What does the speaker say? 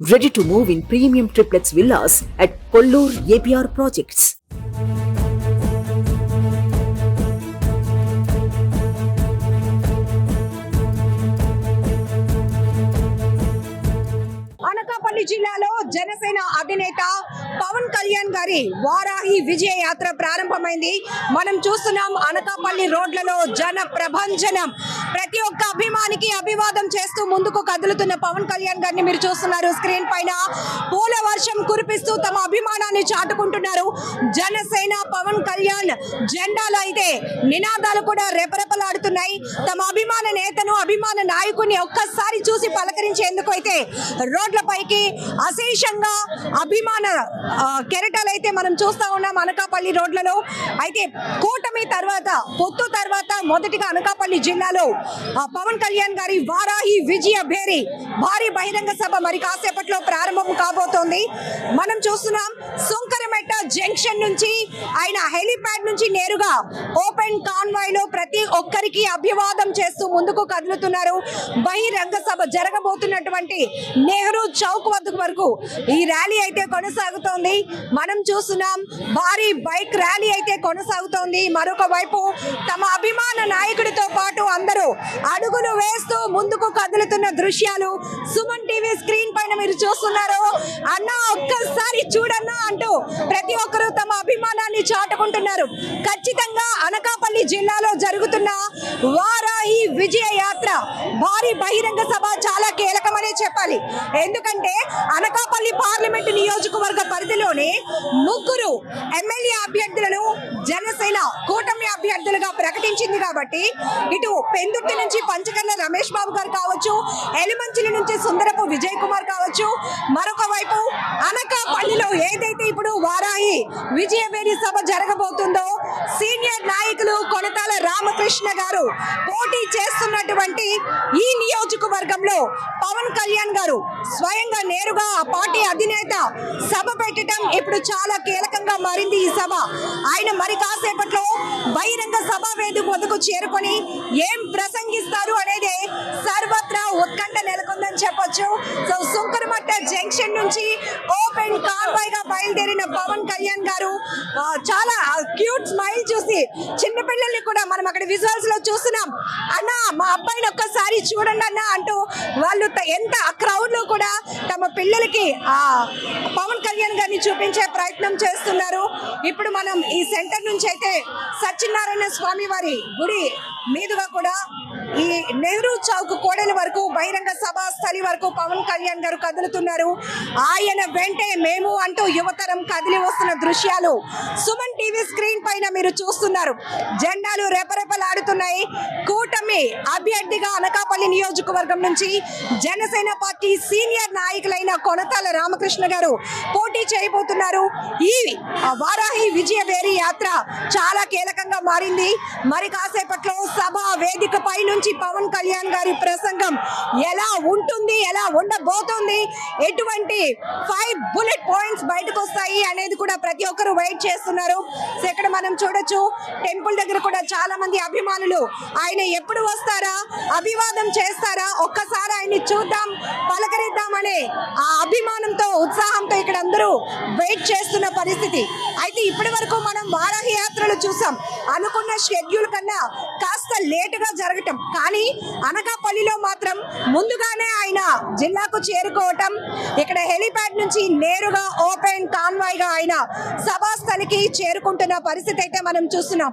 Ready to move in premium triplex villas at Kollur APR Projects. Anakapalli జిల్లాలో జనసేన అధినేత పవన్ కళ్యాణ్ గారి వారాహి విజయ యాత్ర ప్రారంభమైంది మనం చూస్తున్నాం అనకాపల్లి రోడ్లలో జన ప్రభంజనం ప్రతి ఒక్క అభిమానికి అభివాదం చేస్తూ ముందుకు కదులుతున్న పవన్ కళ్యాణ్ గారిని మీరు చూస్తున్నారు. స్క్రీన్ పైన పూల వర్షం కురిపిస్తూ తమ అభిమానాన్ని చాటుకుంటున్నారు. జనసేన పవన్ కళ్యాణ్ జెండాలు అయితే నినాదాలు కూడా రెపరెపలాడుతున్నాయి. తమ అభిమాన నేతను అభిమాన నాయకుడిని ఒక్కసారి చూసి పలకరించేందుకు అయితే రోడ్లపైకి అశేషంగా అభిమాన కెరటాలు అయితే మనం చూస్తా ఉన్నాం అనకాపల్లి రోడ్లలో. అయితే కూటమి తర్వాత పొత్తు తర్వాత మొదటిగా అనకాపల్లి జిల్లాలో ఆ, పవన్ కళ్యాణ్ గారి వారాహి విజయ భేరి. భారీ బహిరంగ సభ మరి కాసేపట్లో ప్రారంభం కాబోతోంది. మనం చూస్తున్నాం సో జంక్షన్ నుంచి ఆయన హెలిప్యాడ్ నుంచి నేరుగా ఓపెన్ కాన్వాయ్లో ప్రతి ఒక్కరికి అభివాదం చేస్తూ ముందుకు కదులుతున్నారు. బహిరంగ సభ జరగబోతున్నటువంటి నెహ్రూ చౌక్ వద్ద వరకు ఈ ర్యాలీ అయితే కొనసాగుతోంది. మనం చూస్తున్నాం భారీ బైక్ ర్యాలీ అయితే కొనసాగుతోంది. మరొక వైపు తమ అభిమాన నాయకుడితో పాటు అందరూ అడుగులు వేస్తూ ముందుకు కదులుతున్న దృశ్యాలు సుమన్ టీవీ స్క్రీన్ పైన మీరు చూస్తున్నారు. అన్న ఒక్కసారి చూడన్నా అంటూ ప్రతి ఒక్కరూ తమ అభిమానాన్ని చాటుకుంటున్నారు. ఖచ్చితంగా అనకాపల్లి జిల్లాలో జరుగుతున్న వారాహి విజయ యాత్ర భారీ బహిరంగ సభ చాలా కీలకమనే చెప్పాలి. ఎందుకంటే అనకాపల్లి పార్లమెంటు నియోజకవర్గ పరిధిలోనే ముగ్గురు ఎమ్మెల్యే అభ్యర్థులను జనసేన కూటమి అభ్యర్థులుగా ప్రకటించింది కాబట్టి ఇటు పెందుర్తి నుంచి పంచకర్ల రమేష్ బాబు గారు కావచ్చు ఎలిమంచిలి నుంచి సుందరపు విజయ్ కుమార్ కావచ్చు మరొక వైపు పల్లెలో ఏదైతే ఇప్పుడు వారాయి విజయవేణి సభ జరగబోతుందో సీనియర్ నాయకులు కొనతాల రామకృష్ణ గారు పోటీ చేస్తున్నటువంటి ఈ నియోజకవర్గంలో పవన్ కళ్యాణ్ గారు స్వయంగా నేరుగా ఆ పార్టీ అధినేత సభ పెట్టడం ఇప్పుడు చాలా కీలకంగా మారింది ఈ సభ. ఆయన మరి కాసేపట్లో బహిరంగ సభ వేదిక వద్దకు చేరుకొని ఏం ప్రసంగిస్తారు అనేది సర్వత్రా ఉత్కంఠ నెలకొందని చెప్పొచ్చు. సో సుంకరమట్ట జంక్షన్ నుంచి ఓ కాన్వాయ్గా బయలుదేరిన పవన్ కళ్యాణ్ గారు ఆ, చాలా క్యూట్ స్మైల్ చూసి చిన్న పిల్లల్ని కూడా మనం అక్కడ విజువల్స్లో చూస్తున్నాం. అన్న మా అబ్బాయిని ఒక్కసారి చూడండి అన్న అంటూ వాళ్ళు ఎంత క్రౌడ్లో కూడా తమ పిల్లలకి ఆ పవన్ కళ్యాణ్ గారిని చూపించే ప్రయత్నం చేస్తున్నారు. ఇప్పుడు మనం ఈ సెంటర్ నుంచి అయితే సత్యనారాయణ స్వామి వారి గుడి మీదుగా కూడా ఈ నెహ్రూ చౌక్ కోడలి వరకు బహిరంగ సభా స్థలి వరకు పవన్ కళ్యాణ్ గారు కదులుతున్నారు. ఆయన వెంటే మేము అంటూ యువతరం కదిలి వస్తున్న దృశ్యాలు సుమన్ టీవీ స్క్రీన్ పైన మీరు చూస్తున్నారు. జెండాలు రెపరెపలాడుతున్నాయి. కూటమి అభ్యర్థిగా అనకాపల్లి నియోజకవర్గం నుంచి జనసేన పార్టీ సీనియర్ నాయకులైన కొనతాల రామకృష్ణ గారు పోటీ చేయబోతున్నారు. ఈ వారాహి విజయ వేరి యాత్ర చాలా కీలకంగా మారింది. మరి కాసేపట్లో సభ వేదిక పై నుంచి పవన్ కళ్యాణ్ గారి ప్రసంగం ఎలా ఉంటుంది ఎలా ఉండబోతుంది ఎటువంటి ఫైవ్ బుల్లెట్ పాయింట్స్ బయటకు వస్తాయి అనేది కూడా ప్రతి ఒక్కరు వెయిట్ చేస్తున్నారు. ఇక్కడ మనం చూడొచ్చు టెంపుల్ దగ్గర కూడా చాలా మంది అభిమానులు ఆయన ఎప్పుడు వస్తారా? అభివాదం చేస్తారా? ఒక్కసారి ఆయన్ని చూద్దాం పలకరిద్దామనే ఆ అభిమానంతో ఉత్సాహంతో ఇక్కడ అందరూ వెయిట్ చేస్తున్న పరిస్థితి. అయితే ఇప్పటి వరకు మనం వారాహి యాత్రలు చూసాం. అనుకున్న షెడ్యూల్ కన్నా కాస్త లేటుగా జరగటం. కానీ అనకాపల్లిలో మాత్రం ముందుగానే ఆయన జిల్లాకు చేరుకోవటం ఇక్కడ హెలిప్యాడ్ నుంచి నేరుగా ఓపెన్ కాన్వాయ్గా ఆయన సభాస్థలికి చేరుకుంటున్న పరిస్థితి అయితే మనం చూస్తున్నాం.